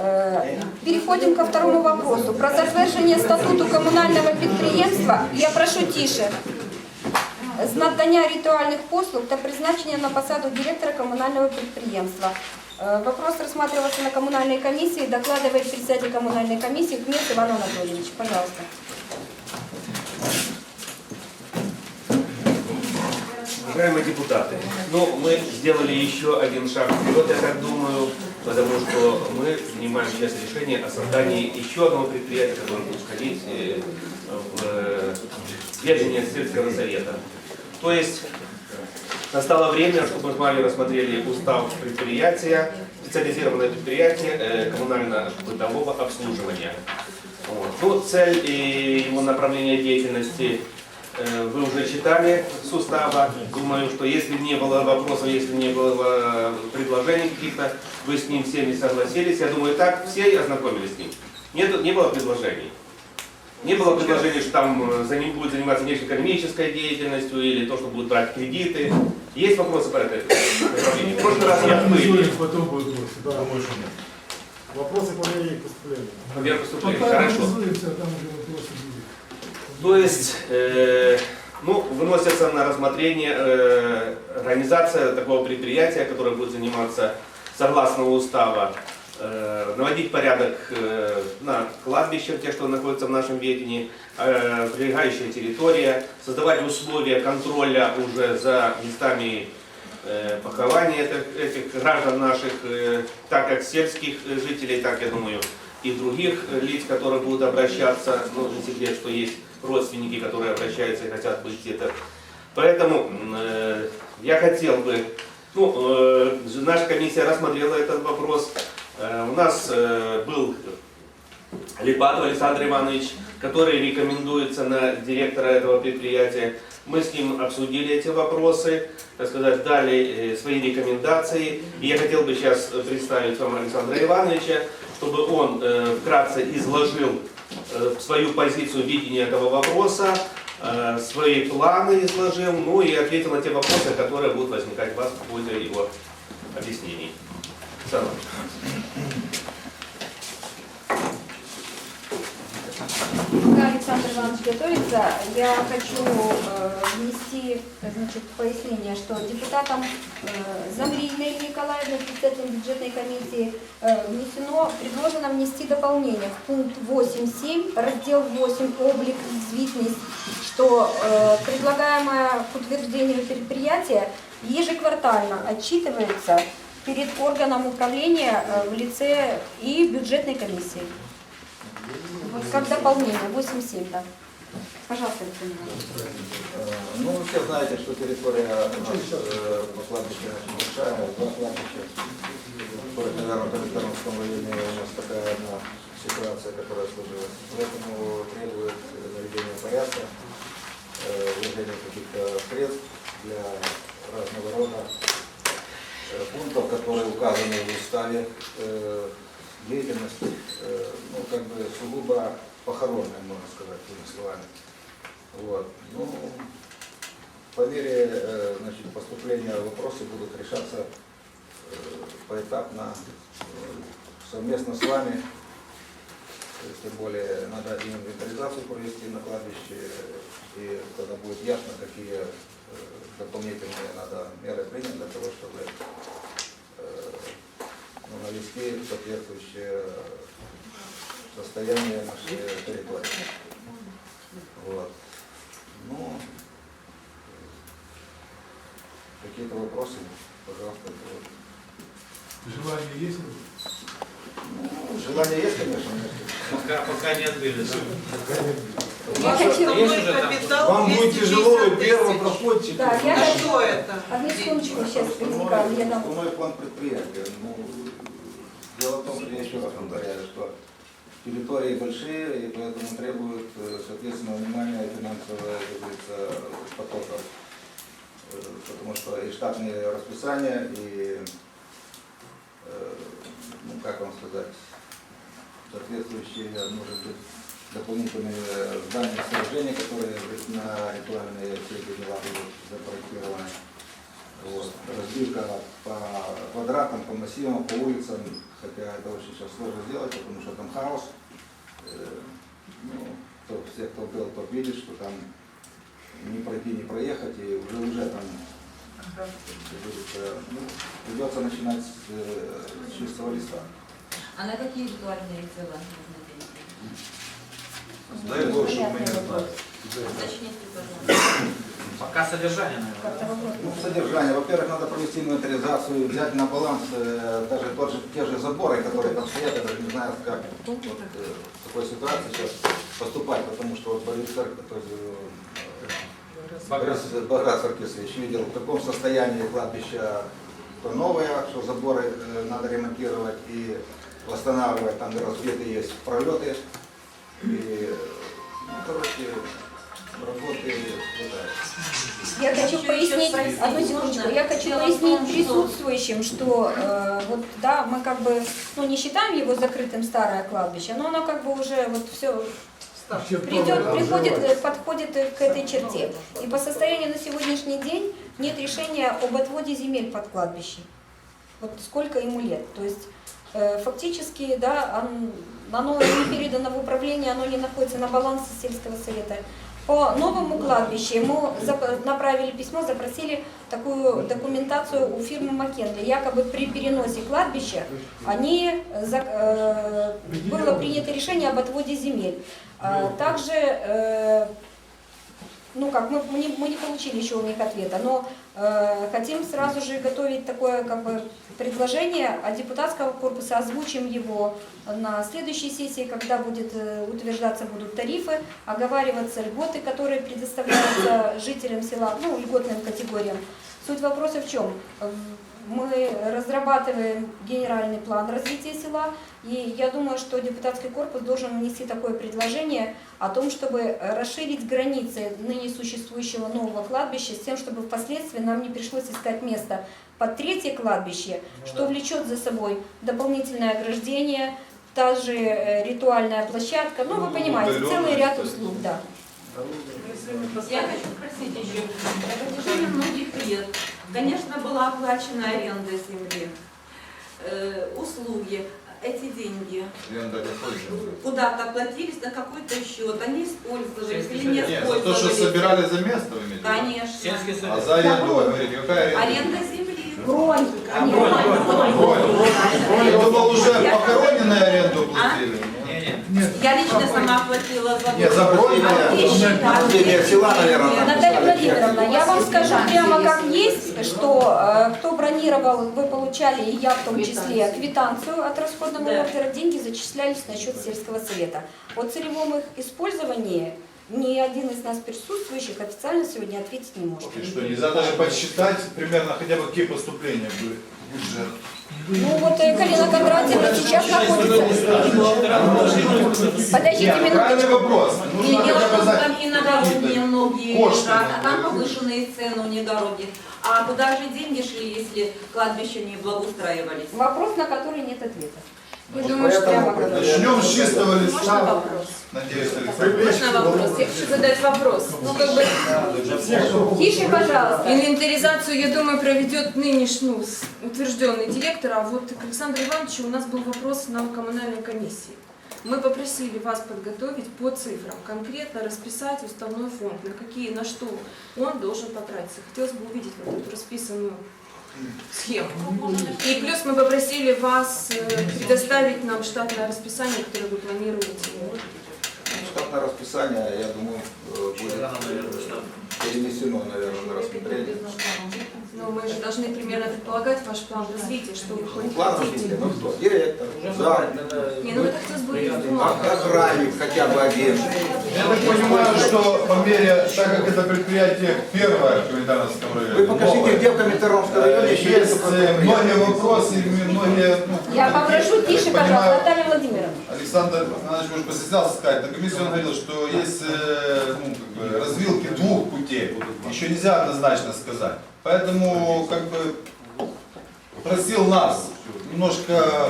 Э, Переходим ко второму вопросу. Про затвердження статуту комунального підприємства. Я прошу тише. З надання ритуальних послуг та призначення на посаду директора комунального підприємства. Э, Вопрос рассматривался на коммунальной комиссии. Докладывает председатель коммунальной комиссии Кмет Иван Анатольевич. Пожалуйста. Уважаемые депутаты, ну, мы сделали еще один шаг вперед, я так думаю, потому что мы принимаем сейчас решение о создании еще одного предприятия, которое будет входить э, в э, ведение сельского совета. То есть настало время, чтобы мы с вами рассмотрели устав предприятия, специализированное предприятие э, коммунально-бытового обслуживания. Вот. Ну, цель и его направление деятельности вы уже читали с устава. Думаю, что если не было вопросов, если не было предложений каких-то, вы с ним всеми согласились. Я думаю, так все ознакомились с ним. Нет, не было предложений. Не было предложений, что там э, за ним будет заниматься внешнеэкономической деятельностью или то, что будут брать кредиты. Есть вопросы по этой направлению? В прошлый раз я были. потом будет вопросы. Да. Вопросы по мере поступления. Вверх поступления. Пока Хорошо. организуемся, а там уже вопросы будут. То есть, э, ну, выносится на рассмотрение э, организация такого предприятия, которое будет заниматься согласно устава, э, наводить порядок э, на кладбищах, те, что находятся в нашем ведении, э, прилегающая территория, создавать условия контроля уже за местами э, похования этих, этих граждан наших, э, так как сельских э, жителей, так, я думаю, и других э, лиц, которые будут обращаться, ну, не секрет, что есть родственники, которые обращаются и хотят быть где-то. Поэтому э, я хотел бы, ну, э, наша комиссия рассмотрела этот вопрос. Э, у нас э, был Липатов Александр Иванович, который рекомендуется на директора этого предприятия. Мы с ним обсудили эти вопросы, так сказать, дали э, свои рекомендации. И я хотел бы сейчас представить вам Александра Ивановича, чтобы он э, вкратце изложил свою позицию видения этого вопроса, э, свои планы изложил, ну и ответил на те вопросы, которые будут возникать у вас в ходе его объяснений. Александр Иванович. Пока Александр Иванович готовится, я хочу э, внести значит, пояснение, что депутатам э, Замриной Николаевной, председателем бюджетной комиссии, э, внесено, предложено внести дополнение в пункт 8.7, раздел 8 «Облик и звитность», что э, предлагаемое к утверждению предприятия ежеквартально отчитывается перед органом управления в лице и бюджетной комиссии. Как дополнение, 8-7, да. Пожалуйста, Александр. Э, Ну, вы все знаете, что территория у нас э, по кладбищу очень большая, два кладбища. Второй, наверное, в Калифорнийском районе у нас такая одна ситуация, которая сложилась. Поэтому требует э, наведения порядка, э, каких-то средств для разного рода э, пунктов, которые указаны в уставе э, деятельности, э, ну, как бы сугубо похоронная, можно сказать, такими словами. Вот. Ну, по мере э, значит, поступления вопросы будут решаться э, поэтапно, совместно с вами. Тем более надо и инвентаризацию провести на кладбище, и тогда будет ясно, какие дополнительные надо меры принять для того, чтобы ну, навести соответствующее состояние нашей территории. Вот. Ну, какие-то вопросы, пожалуйста. вот. Желание есть? Ну, желание есть, конечно. Пока, пока не да? Есть уже там? капитал Вам будет 250 тяжело, вы тысяч. первый проходчик. Да, я хочу... что это? Одну секундочку, сейчас пересекаю. Я дам. основной план предприятия. Ну, дело в том, что я еще раз повторяю, что территории большие, и поэтому требуют э, соответственного внимания финансового, как говорится, потоков. Э, Потому что и штатные расписания, и, э, ну как вам сказать, соответствующие, может быть, дополнительные здания сооружения, которые на ритуальные все эти дела будут запроектированы. Вот. Разбивка по квадратам, по массивам, по улицам, хотя это очень сейчас сложно сделать, потому что там хаос. Э, ну, кто- все, кто был, тот видит, что там не пройти, не проехать, и уже, уже там ну, придется начинать с, э, с чистого листа. А на какие ритуальные дела нужно деньги? Дай Бог, чтобы мы не вопрос. Уточните, пожалуйста. Пока содержание, наверное. Ну, содержание. Во-первых, надо провести инвентаризацию, взять на баланс э, даже тот же, те же заборы, которые там стоят. Я даже не знаю, как вот, э, в такой ситуации сейчас поступать, потому что вот Борис Церковь, то есть, э, Баграт. Саркисович видел, в каком состоянии кладбища то новое, что заборы э, надо ремонтировать и восстанавливать, там разбиты есть пролеты. И, ну, короче, работы. Я хочу пояснить, одну секундочку, я хочу пояснить присутствующим, что э, вот да, мы как бы, ну не считаем его закрытым старое кладбище, но оно как бы уже вот все придет, приходит, подходит к этой черте. И по состоянию на сегодняшний день нет решения об отводе земель под кладбище. Вот сколько ему лет. То есть э, фактически, да, он- оно не передано в управление, оно не находится на балансе сельского совета. По новому кладбищу ему направили письмо, запросили такую документацию у фирмы Маккенли. Якобы при переносе кладбища они, э, э, было принято решение об отводе земель. А, Также, э, ну как, мы, мы, не, мы не получили еще у них ответа, но э, хотим сразу же готовить такое как бы предложение от депутатского корпуса, озвучим его на следующей сессии, когда будет э, утверждаться будут тарифы, оговариваться льготы, которые предоставляются жителям села, ну, льготным категориям. Суть вопроса в чем? Мы разрабатываем генеральный план развития села, и я думаю, что депутатский корпус должен внести такое предложение о том, чтобы расширить границы ныне существующего нового кладбища с тем, чтобы впоследствии нам не пришлось искать место под третье кладбище, что влечет за собой дополнительное ограждение, та же э, ритуальная площадка, ну вы понимаете, целый ряд услуг, да. Я хочу спросить еще. На протяжении многих лет, конечно, была оплачена аренда земли, э, услуги, эти деньги Аренда какой же? куда-то платились на какой-то счет, они использовались или не Нет, за то, что использовались? собирали за место, вы имеете? Конечно. А за аренду, говорите, какая аренда? Аренда земли. Бронь, А, они- бронь, бронь, бронь. Я думал, уже похороненную аренду платили. Не-не. Я лично сама платила за Нет, за бронь, А счета? Наследие села, наверное, Наталья Владимировна, я вам скажу прямо как есть, что э, кто бронировал, вы получали, и я в том числе, квитанцию от расходного Да. ордера, деньги зачислялись на счет сельского совета. О целевом их использовании ни один из нас присутствующих официально сегодня ответить не может. И что, нельзя даже подсчитать примерно хотя бы какие поступления были в бюджет? Ну вот э, Галина Кондратьевна сейчас находится. Подождите Нет, минуточку. правильный вопрос. Не, Нужно дело в том, что показать там иногородние многие лежат, а там повышенные цены у негородних. А куда же деньги шли, если кладбища не благоустраивались? Вопрос, на который нет ответа. Прямо говорю. Начнем с чистого Можно листа. вопрос? Надеюсь, Александр. Можно вопрос? Я хочу задать вопрос. Ну, как бы, Тише, пожалуйста. инвентаризацию, я думаю, проведет нынешний ну, с- утвержденный директор, а вот к Александру Ивановичу у нас был вопрос на коммунальной комиссии. Мы попросили вас подготовить по цифрам, конкретно расписать уставной фонд, на какие, на что он должен потратиться. Хотелось бы увидеть вот эту расписанную схему. И плюс мы попросили вас э, предоставить нам штатное расписание, которое вы планируете. Штатное расписание, я думаю, э, будет перенесено, наверное, на рассмотрение. Но мы же должны примерно предполагать ваш план развития, что вы Ну, План хотите. развития, ну что, директор, зам, Не, ну это хотелось бы охранник хотя бы один. Я так понимаю, что по мере, так как это предприятие первое в Комендантском районе, Вы покажите, где в Коминтерновском районе э, еще есть э, многие вопросы, многие... ну, Я попрошу тише, так пожалуйста, понимаю, Наталья Владимировна. Александр Иванович уже постеснялся сказать, на комиссии он говорил, что есть э, ну, как бы, развилки двух путей, еще нельзя однозначно сказать. Поэтому как бы просил нас немножко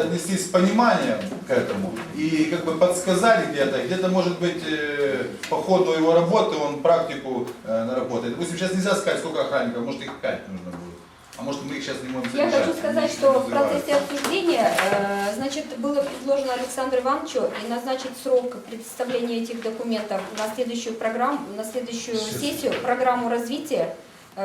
отнестись с пониманием к этому и как бы подсказали где-то, где-то может быть э, по ходу его работы он практику э, наработает. Допустим, сейчас нельзя сказать, сколько охранников, может их пять нужно будет. А может мы их сейчас не можем Я хочу сказать, что в процессе обсуждения, э, значит, было предложено Александру Ивановичу и назначить срок представления этих документов на следующую программу, на следующую сессию, программу развития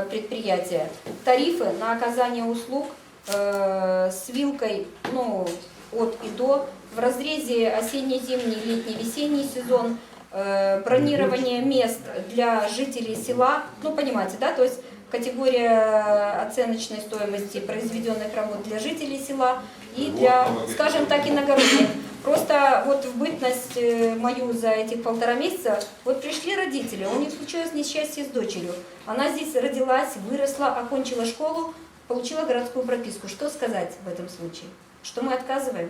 предприятия, тарифы на оказание услуг э, с вилкой, ну, от и до, в разрезе осенне-зимний, летний, весенний сезон, э, бронирование мест для жителей села, ну, понимаете, да, то есть категория оценочной стоимости произведенных работ для жителей села и для, ну, скажем так, иногородних. Просто вот в бытность э, мою за этих полтора месяца, вот пришли родители, у них случилось несчастье с дочерью. Она здесь родилась, выросла, окончила школу, получила городскую прописку. Что сказать в этом случае? Что мы отказываем?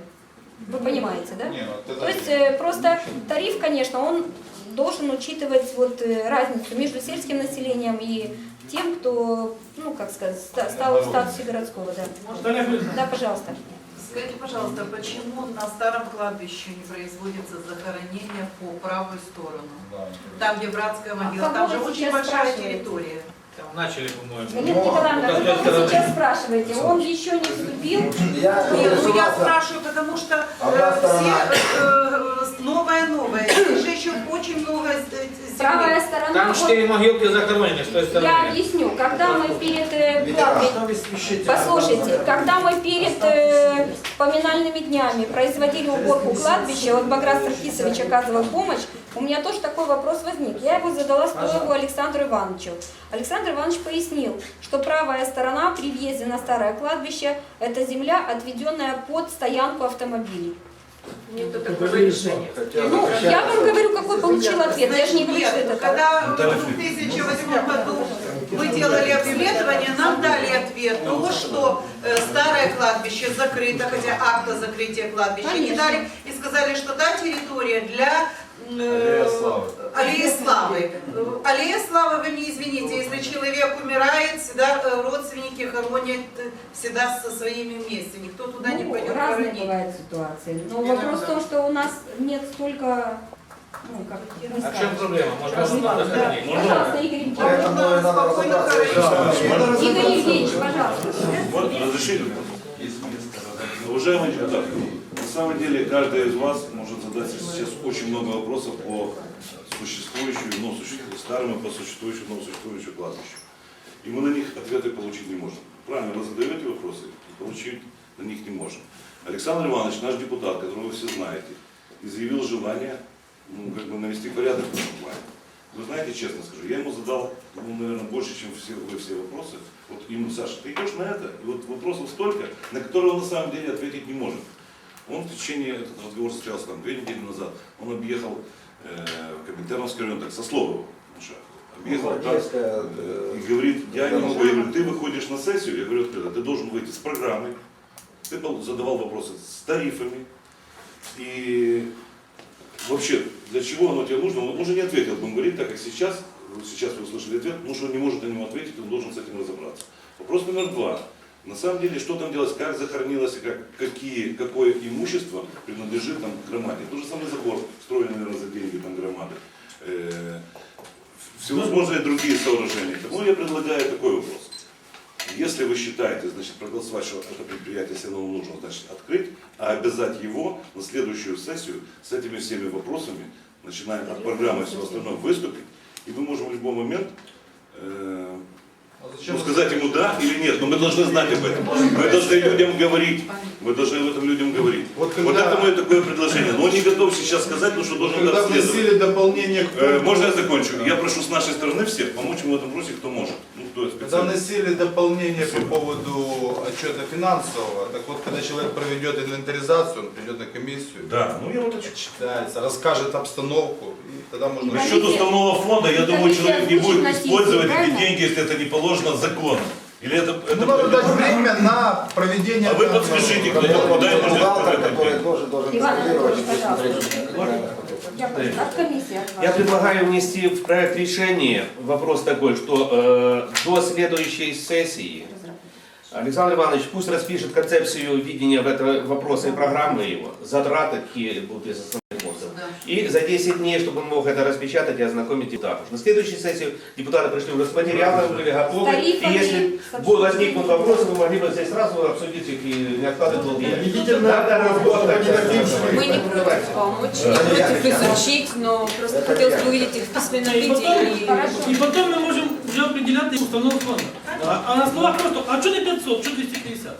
Вы понимаете, да? Ну, То есть э, просто тариф, конечно, он должен учитывать вот э, разницу между сельским населением и тем, кто, ну, как сказать, ста- стал в статусе городского, да. Да, пожалуйста. Скажите, пожалуйста, почему на старом кладбище не производится захоронение по правую сторону? Там, где братская могила, кого там же вы очень сейчас большая спрашиваете? территория. Там начали, по-моему. Галина Николаевна, вы кого сейчас спрашиваете? Он еще не вступил. Я Нет, ну я спрашиваю, потому что э, все э, новое-новое. Еще очень много э, земли. Правая сторона, Там четыре могилки захоронены с той я стороны. объясню, когда мы перед э, кладбищем Послушайте, когда мы перед э, поминальными днями производили уборку кладбища, вот Баграт Саркисович оказывал помощь, у меня тоже такой вопрос возник. Я его задала Стоеву Александру Ивановичу. Александр Иванович пояснил, что правая сторона при въезде на старое кладбище – это земля, отведенная под стоянку автомобилей. Нет такого решения. Ну, я вам говорю, какой получил ответ. Я же не говорю, что это так. когда в 2008 году вы делали обследование, нам дали ответ, то, что э, старое кладбище закрыто, хотя акта закрытия кладбища не дали, и сказали, что та территория для Аллея Славы. Э, Аллея Славы, вы не извините, если человек умирает, всегда э, родственники хоронят э, всегда со своими вместе, никто туда не Ну, пойдет разные хоронить. бывают ситуации. Но Не вопрос в том, что у нас нет столько, ну, как не А в чем проблема? Можно Да. захоронить? Пожалуйста, Игорь Евгеньевич. Игорь Евгеньевич, пожалуйста. Вот, разрешите? Уважаемые депутаты, на самом деле каждый из вас может задать сейчас очень много вопросов по существующему, ну, суще- старому, по существующему, но существующему кладбищу. И мы на них ответы получить не можем. Правильно, вы задаете вопросы, и получить на них не можем. Александр Иванович, наш депутат, которого вы все знаете, изъявил желание ну, как бы навести порядок в этом плане. Вы знаете, честно скажу, я ему задал, ну, наверное, больше, чем все, вы все вопросы. Вот ему, Саша, ты идешь на это, и вот вопросов столько, на которые он на самом деле ответить не может. Он в течение, этот разговор состоялся там две недели назад, он объехал э, Коминтерновский район, так, Сослового, Маша, объехал так, Гвардейская, э, и говорит, я не могу, я говорю, ты выходишь на сессию, я говорю, открыто, ты должен выйти с программой, ты задавал вопросы с тарифами, и вообще, для чего оно тебе нужно, он уже не ответил, будем говорить, так как сейчас, сейчас вы услышали ответ, ну что он не может на него ответить, он должен с этим разобраться. Вопрос номер два. На самом деле, что там делать, как захоронилось как, какие, какое имущество принадлежит там громаде. Тот же самый забор, строен, наверное, за деньги там громады. Э, всевозможные другие сооружения. Тому я предлагаю такой вопрос. Если вы считаете, значит, проголосовать, что это предприятие все равно нужно, значит, открыть, а обязать его на следующую сессию с этими всеми вопросами, начиная от программы и всего остального, выступить, и мы можем в любой момент э, ну, сказать ему да или нет, но мы должны знать об этом. Мы должны людям говорить. Мы должны об этом людям говорить. Вот Вот когда- это мое такое предложение. Но он не готов сейчас сказать, потому что должен Когда вносили дополнение к Э, Можно я закончу? Я прошу с нашей стороны всех помочь ему в этом вопросе, кто может. Ну, кто Когда вносили дополнение по поводу отчета финансового, так вот, когда человек проведет инвентаризацию, он придет на комиссию, Да, ну я вот это читается, расскажет обстановку, и тогда можно... Насчет уставного фонда, я думаю, человек не будет использовать эти деньги, если это не положено законом. Или это... это Ну, надо дать время на проведение... А вы подскажите, кто ему бухгалтер, который тоже должен Иван. Я предлагаю внести в проект решения вопрос такой, что э, до следующей сессии. Александр Иванович пусть распишет концепцию видения в этого вопроса и программы его, затраты, какие будут из. И за 10 дней, чтобы он мог это распечатать и ознакомить депутатов. На следующую сессию депутаты пришли уже с материалами, были готовы. И если возникнут вопросы, мы могли бы здесь сразу обсудить их и не откладывать долги. Надо работать. Мы не против помочь, не против изучить, но просто хотелось бы увидеть их в письменном И виде. потом, и- потом мы можем уже определять установку фонда. А, а на словах просто, а что не 500, що 250?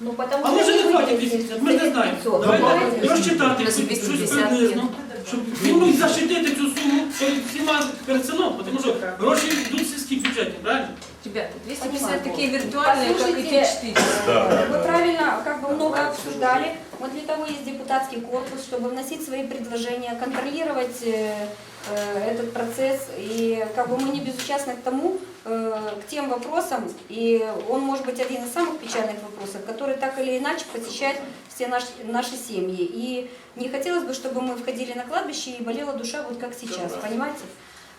Ну, потому А что може не хватить выделили 250, ми не знаємо. 500, Давайте розчитати щось 250 приблизно, щоб ну, і защитити цю суму перед всіма перед селом, тому що гроші йдуть в сільські бюджети, правильно? Ребята, 250 Понимаю. такие виртуальные, как и те Послушайте, 400. Вы правильно как бы много обсуждали. Вот для того есть депутатский корпус, чтобы вносить свои предложения, контролировать э, э, этот процесс. И как бы мы не безучастны к тому, э, к тем вопросам, и он может быть один из самых печальных вопросов, который так или иначе посещает все наши, наши семьи. И не хотелось бы, чтобы мы входили на кладбище и болела душа вот как сейчас, понимаете?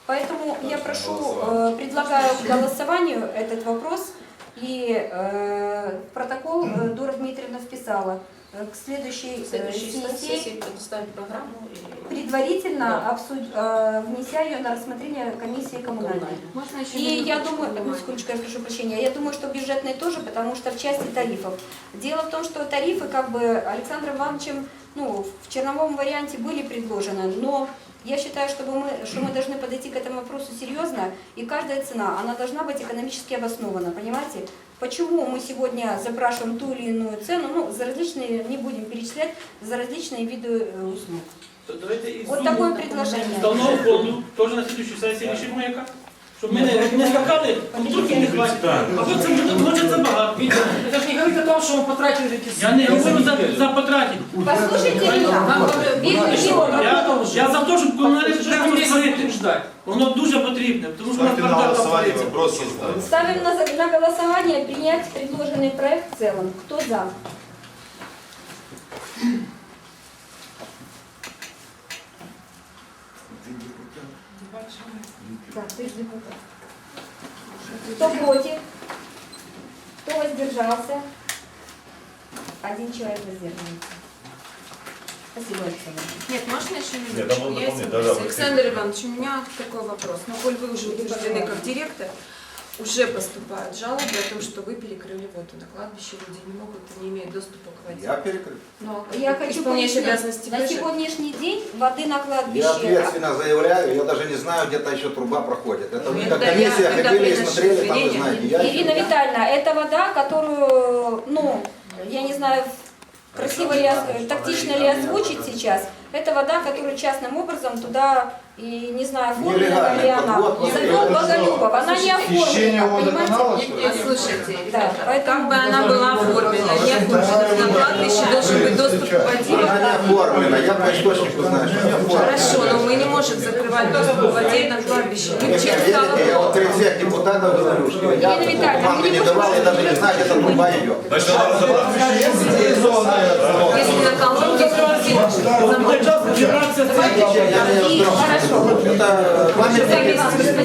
Поэтому я прошу, э, предлагаю к голосованию этот вопрос. И э, в протокол э, Дора Дмитриевна вписала э, к следующей, э, сессии предоставить программу. предварительно обсуд... э, внеся ее на рассмотрение комиссии коммунальной. Можно еще И я думаю, понимаю. ну, секундочку, я прошу прощения, я думаю, что бюджетные тоже, потому что в части тарифов. Дело в том, что тарифы как бы Александром Ивановичем ну, в черновом варианте были предложены, но я считаю, чтобы мы, что мы должны подойти к этому вопросу серьезно, и каждая цена, она должна быть экономически обоснована, понимаете? Почему мы сегодня запрашиваем ту или иную цену, ну, за различные, не будем перечислять, за различные виды э, услуг. То Давайте і Вот суму такое предложение. Уставного фонду теж на слідчій сесії рішимо яка. Щоб ми не, не скакали, а вдруг і не хватить. Або це буде, може забагато. Это же не говорит о том, что мы потратили эти Я не говорю за, за потратить. Послушайте меня, Виктор Я, я за те, щоб комунальне підприємство месяц створити. будем ждать. Воно дуже потрібне, тому що у нас Ставьте на бардак голосование твориться. вопрос создать. Ставим на, за- на голосование принять предложенный проект в целом. Кто за? Так, ты ж депутат. Кто против? Кто воздержался? Один человек воздерживается. Спасибо, Александр. Нет, можно еще Нет, там минуточку? Я да-да, Александр Иванович, у меня такой вопрос. Ну, коль вы уже утверждены как директор, уже поступают жалобы о том, что вы перекрыли воду на кладбище, люди не могут, не имеют доступа к воде. Я перекрыл. Но Я хочу пояснить. обязанности На сегодняшний день воды на Я кладбище... ответственно заявляю, я даже не знаю, где-то еще труба проходит. Это вы Ну, как комиссия я, ходили и смотрели, там вы знаете. не- Я Ирина Витальевна, это вода, которую, ну, я не знаю, красиво ли, тактично ли озвучить сейчас. Это вода, которую частным образом туда, и не знаю, оформлена ли она. Закон Боголюбов, она не оформлена, понимаете? Да, ребята, поэтому- как бы она была оформлена, не оформлена, на кладбище должен быть доступ к воде. Она не оформлена, я по источнику знаю, что не оформлена. Хорошо, но мы не можем закрывать доступ к воде на кладбище. Вы Если чем верите, я вот перед всех депутатов говорю, что я вы не давал, я даже не знаю, где эта труба идет. Значит, надо разобраться.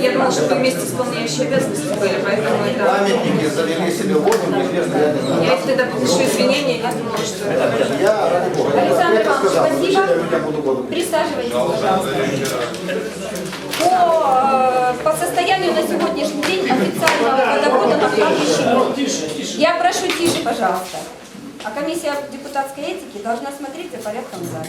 Я думала, что вы вместе исполняющие обязанности были, поэтому это... памятники завели себе воду, неизвестно, я не знаю. Я их тогда подпишу извинения, я думала, что это... Я, ради бога, Александр Иванович, сказал, спасибо. Присаживайтесь, пожалуйста. По, э, по состоянию на сегодняшний день официального водовода на. Я прошу тише, пожалуйста. А комиссия депутатской этики должна смотреть за порядком в.